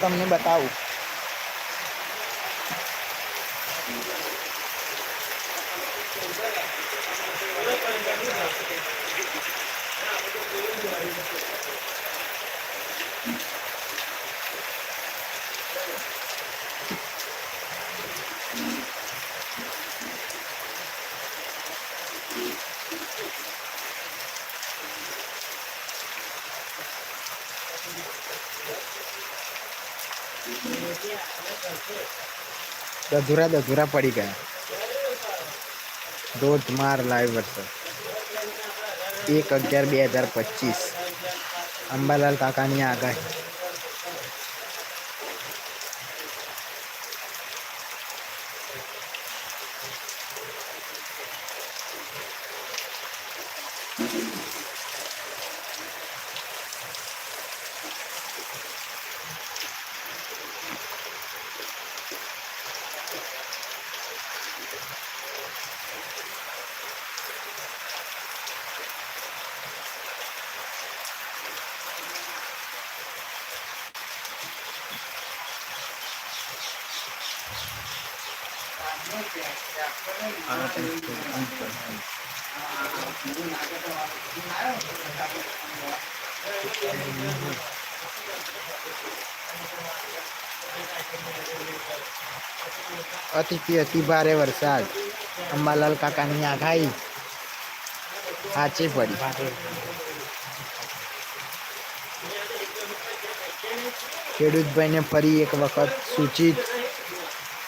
kita menyembah tahu Thank. જ દધુરા પડી ગયા. ધોધમાર લાઈવ વરસાદ એક અગિયાર બે હજાર પચીસ. અંબાલાલ કાકાની આગાહી. અતિથી અતિ ભારે વરસાદ અંબાલાલ કાકાની આઘાઈ સાચી પડી ખેડૂતભાઈને ફરી એક વખત સૂચિત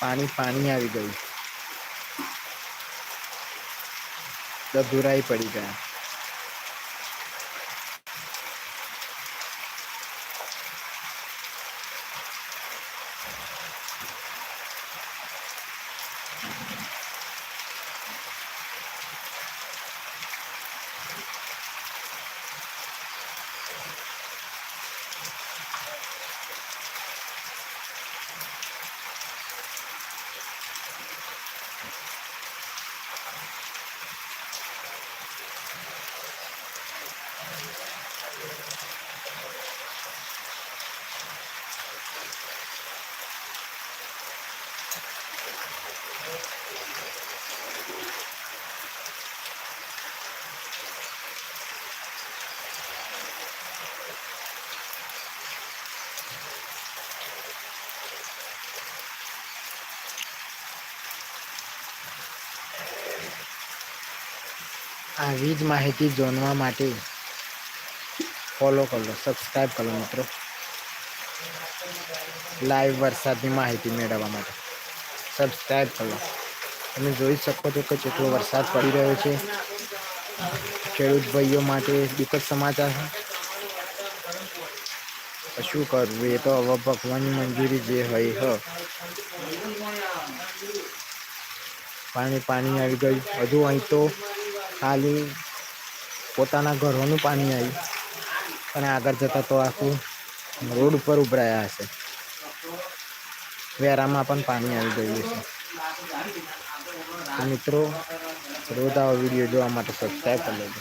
પાણી પાણી આવી ગયું. દધુરાઈ પડી ગયા. આવી જ માહિતી જાણવા માટે ફોલો કરો સબસ્ક્રાઈબ કરો મિત્રો. લાઈવ વરસાદની માહિતી મેળવવા માટે. સબસ્ક્રાઈબ કરો તમે જોઈ શકો છો કે કેટલો વરસાદ પડી રહ્યો છે. ખેડૂત ભાઈઓ માટે દુઃખદ સમાચાર શું કરવું? એ તો હવે ભગવાનની મંજૂરી જે હોય, હ. પાણી પાણી આવી ગયું. હજુ અહીં તો ખાલી પોતાના ઘરોનું પાણી આવ્યું અને આગળ જતાં તો આખું રોડ ઉપર ઉભરાયા હશે. વેરામાં પણ પાણી આવી ગયું છે. મિત્રો, રોજ આવો વીડિયો જોવા માટે સબસ્ક્રાઈબ કરી લેજો.